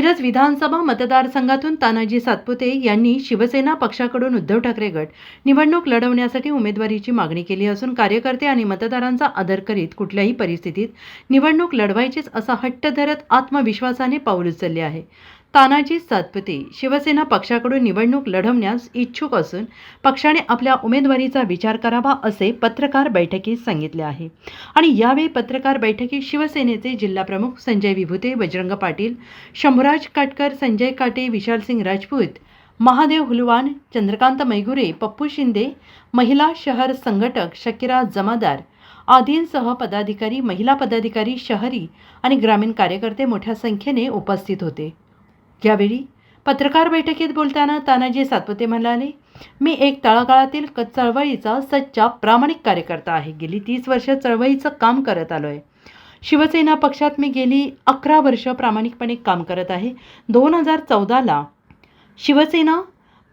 मिरज विधानसभा मतदारसंघातून तानाजी सातपुते यांनी शिवसेना पक्षाकडून उद्धव ठाकरे गट निवडणूक लढवण्यासाठी उमेदवारीची मागणी केली असून कार्यकर्ते आणि मतदारांचा आदर करीत कुठल्याही परिस्थितीत निवडणूक लढवायचीच असा हट्ट धरत आत्मविश्वासाने पाऊल उचलले आहे. तानाजी सातपुते शिवसेना पक्षाकडून निवडणूक लढवण्यास इच्छुक असून पक्षाने आपल्या उमेदवारीचा विचार करावा असे पत्रकार बैठकीत सांगितले आहे. आणि यावेळी पत्रकार बैठकीत शिवसेनेचे जिल्हाप्रमुख संजय विभूते बजरंग पाटील शंभूराज काटकर संजय काटे विशालसिंग राजपूत महादेव हुलवान चंद्रकांत मैगुरे पप्पू शिंदे महिला शहर संघटक शकिरा जमादार आदींसह पदाधिकारी महिला पदाधिकारी शहरी आणि ग्रामीण कार्यकर्ते मोठ्या संख्येने उपस्थित होते. यावेळी पत्रकार बैठकीत बोलताना तानाजी सातवते म्हणाले मी एक तळागाळातील क चळवळीचा सच्चा प्रामाणिक कार्यकर्ता आहे. गेली तीस वर्ष चळवळीचं काम करत आलो आहे शिवसेना पक्षात मी गेली अकरा वर्ष प्रामाणिकपणे काम करत आहे. दोन हजार चौदाला शिवसेना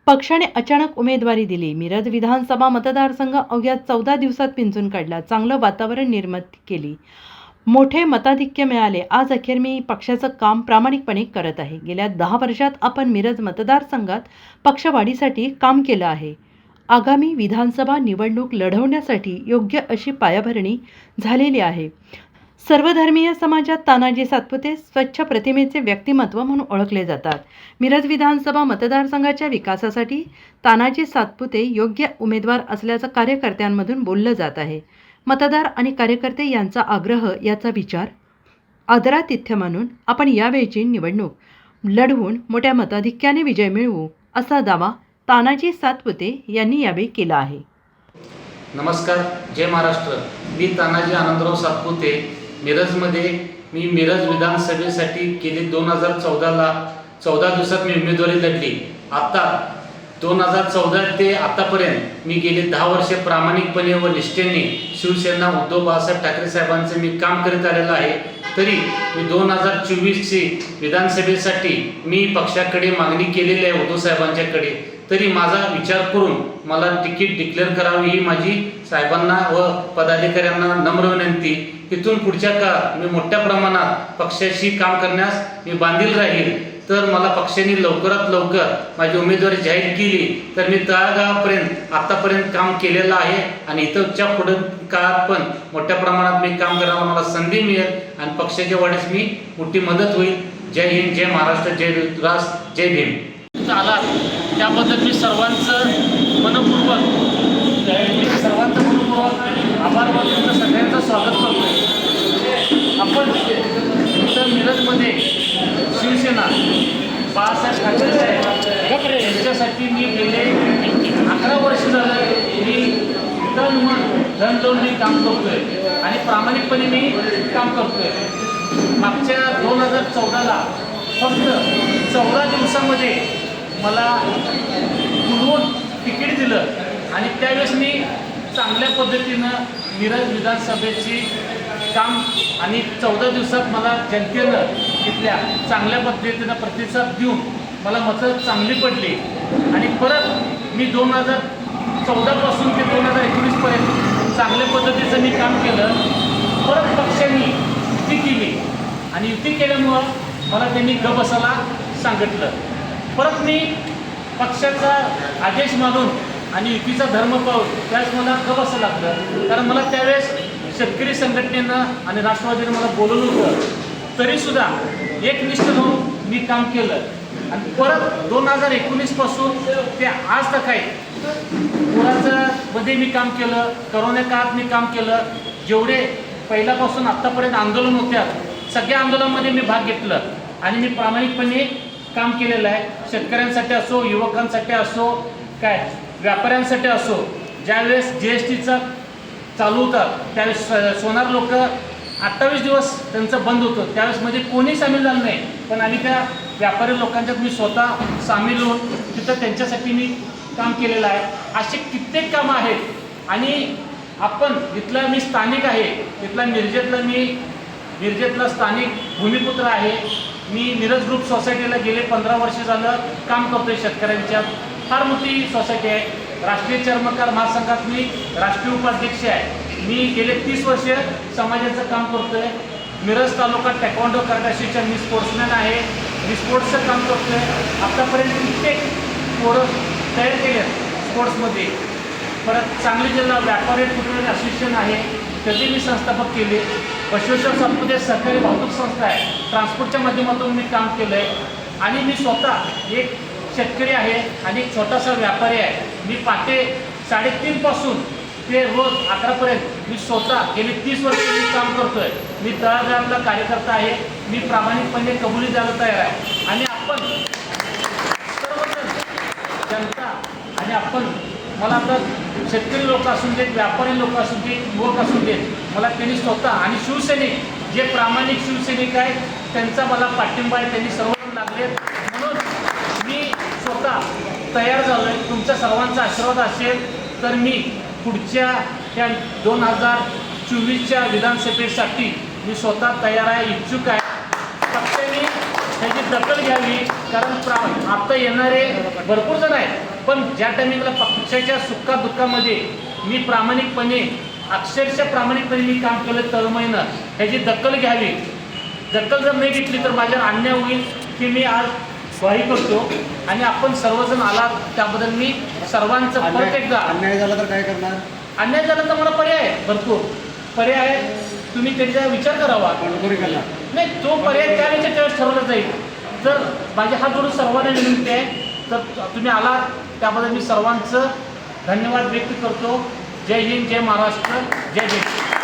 पक्षाने अचानक उमेदवारी दिली. मिरज विधानसभा मतदारसंघ अवघ्या चौदा दिवसात पिंजून काढला. चांगलं वातावरण निर्मित केली. मोठे मताधिक्य मिळाले. आज अखेर मी पक्षाचं काम प्रामाणिकपणे करत आहे. गेल्या दहा वर्षात आपण मिरज मतदारसंघात पक्षवाढीसाठी काम केलं आहे. आगामी विधानसभा निवडणूक लढवण्यासाठी योग्य अशी पायाभरणी झालेली आहे. सर्वधर्मीय समाजात तानाजी सातपुते स्वच्छ प्रतिमेचे व्यक्तिमत्व म्हणून ओळखले जातात. मिरज विधानसभा मतदारसंघाच्या विकासासाठी तानाजी सातपुते योग्य उमेदवार असल्याचं कार्यकर्त्यांमधून बोललं जात आहे. मतदार आणि कार्यकर्ते यांचा आग्रह याचा विचार. आदरातिथ्य मानून आपण यावेळची निवडणूक. लढवून मोठ्या मताधिक्याने विजय मिळवू असा दावा तानाजी सातपुते यांनी यावेळी केला आहे. नमस्कार जय महाराष्ट्र. मी तानाजी आनंदराव सातपुते. मिरजमध्ये मी मिरज विधानसभेसाठी गेली दोन हजार चौदाला चौदा दिवसात मी उमेदवारी लढली. आता दोन हजार चौदा ते आतापर्यंत मी गेली दहा वर्षे प्रामाणिकपणे व निष्ठेने शिवसेना उद्धव बाळासाहेब ठाकरे साहेबांचे मी काम करीत आलेलो आहे. तरी मी दोन हजार चोवीसची विधानसभेसाठी मी पक्षाकडे मागणी केलेली आहे उद्धव साहेबांच्याकडे. तरी माझा विचार करून मला तिकीट डिक्लेअर करावी ही माझी साहेबांना व पदाधिकाऱ्यांना नम्र विनंती. इथून पुढच्या काळात मी मोठ्या प्रमाणात पक्षाशी काम करण्यास मी बांधील राहील. तर मला पक्षाने लवकरात लवकर माझी उमेदवारी जाहीर केली. तर मी तळागाळापर्यंत आतापर्यंत काम केलेलं आहे आणि इथंच्या पुढे काळात पण मोठ्या प्रमाणात मी काम करायला मला संधी मिळेल आणि पक्षाच्या वाढीस मी मोठी मदत होईल. जय हिंद जय महाराष्ट्र जय राष्ट्र जय भीम. आलात त्याबद्दल मी सर्वांचं मनपूर्वक मी सर्वांचं मनपूर्वक आभार मानून सगळ्यांचं स्वागत करतो आपण तर मिरजमध्ये शिवसेना. बाळासाहेब ठाकरे साहेब. यांच्यासाठी मी गेले अकरा वर्ष झालं मी तन मन धन लावून मी काम करतोय. आणि प्रामाणिकपणे मी काम करतोय. मागच्या दोन हजार चौदाला फक्त चौदा दिवसामध्ये मला पुरवून तिकीट दिलं. आणि त्यावेळेस मी चांगल्या पद्धतीनं मिरज विधानसभेची काम आणि चौदा दिवसात मला जनतेनं तिथल्या चांगल्या पद्धतीनं प्रतिसाद देऊन मला मतं चांगली पडली. आणि परत मी दोन हजार चौदापासून ते दोन हजार एकोणीसपर्यंत चांगल्या पद्धतीचं मी काम केलं. परत पक्षांनी युती केली. आणि युती केल्यामुळं मला त्यांनी ग बसायला सांगितलं. परत मी पक्षाचा आदेश मानून आणि युतीचा धर्म पाहून त्यावेळेस मला ग बसावं लागलं. कारण मला त्यावेळेस शेतकरी संघटनेनं आणि राष्ट्रवादीनं मला बोलवलं होतं. तरीसुद्धा एकनिष्ठ होऊन मी काम केलं. आणि परत दोन हजार एकोणीसपासून ते आज तक आहे पुराचं मध्ये मी काम केलं करोना काळात मी काम केलं. जेवढे पहिल्यापासून आत्तापर्यंत आंदोलन होत्या सगळ्या आंदोलनामध्ये मी भाग घेतलं. आणि मी प्रामाणिकपणे काम केलेलं आहे. शेतकऱ्यांसाठी असो युवकांसाठी असो काय व्यापाऱ्यांसाठी असो ज्यावेळेस जी एस टीचं चालू होतं त्यावेळेस सोनार लोक अठ्ठावीस दिवस त्यांचं बंद होतं. त्यावेळेस म्हणजे कोणी सामील झालं नाही. पण आम्ही त्या व्यापारी लोकांच्यात मी स्वतः सामील होऊन तिथं त्यांच्यासाठी मी काम केलेलं आहे. असे कित्येक कामं आहेत. आणि आपण इथला मी स्थानिक आहे इथला मिरजेतला मी मिरजेतला स्थानिक भूमिपुत्र आहे. मी मिरज ग्रुप सोसायटीला गेले पंधरा वर्ष झालं काम करतोय शेतकऱ्यांच्या. फार मोठी सोसायटी आहे. राष्ट्रीय चर्मकार महासंघात मी राष्ट्रीय उपाध्यक्ष आहे. मी गेले तीस वर्ष समाजाचं काम करतोय. मिरज तालुका टेक्वांडो कराटे मी स्पोर्ट्समॅन आहे. मी स्पोर्ट्सचं काम करतो आहे आत्तापर्यंत कित्येक पोरं तयार केले स्पोर्ट्समध्ये परत सांगली जिल्हा व्यापारी फुटवेअर असोसिएशन आहे. त्याची मी संस्थापक केले. बसवेश्वर सातपुते सरकारी वाहतूक संस्था आहे. ट्रान्सपोर्टच्या माध्यमातून मी काम केलं आहे आणि मी स्वतः एक शेतकरी आहे आणि एक छोटासा व्यापारी आहे. मी पाटे साडेतीनपासून ते रोज अकरापर्यंत मी स्वतः गेली तीस वर्ष मी काम करतोय. मी तळागाळातला कार्यकर्ता आहे. मी प्रामाणिकपणे कबुली द्यायला तयार आहे. आणि आपण सर्वजण जनता आणि आपण मला तर शेतकरी लोक असून देत व्यापारी लोक असून देत युवक असून देत मला त्यांनी स्वतः आणि शिवसैनिक जे प्रामाणिक शिवसैनिक आहेत त्यांचा मला पाठिंबा आहे. त्यांनी सर्वजण लागले म्हणून मी स्वतः तयार झालो आहे तुमच्या सर्वांचा आशीर्वाद असेल तर मी पुढच्या त्या दोन हजार चोवीसच्या विधानसभेसाठी मी स्वतः तयार आहे इच्छुक आहे. फक्त मी त्याची दखल घ्यावी कारण प्रा आत्ता येणारे भरपूर जण आहेत. पण ज्या टायमिंगला पक्षाच्या सुखा दुःखामध्ये मी प्रामाणिकपणे अक्षरशः प्रामाणिकपणे मी काम केलं तळमळीनं ह्याची दखल घ्यावी. दखल जर नाही घेतली तर माझ्या अन्याय होईल की मी आज ग्वाही करतो आणि आपण सर्वजण आलात त्याबद्दल मी सर्वांचं परत अन्याय एकदा अन्याय झाला तर काय करणार? अन्याय झाला तर मला पर्याय आहे भरपूर. पर्याय आहे तुम्ही त्याचा विचार करावा. नाही तो पर्याय त्यावेळेच्या त्यावेळेस ठरवला जाईल. तर माझे हात जोडून सर्वांना विनंती आहे तर तुम्ही आलात त्याबद्दल मी सर्वांचं धन्यवाद व्यक्त करतो. जय हिंद जय महाराष्ट्र जय जय.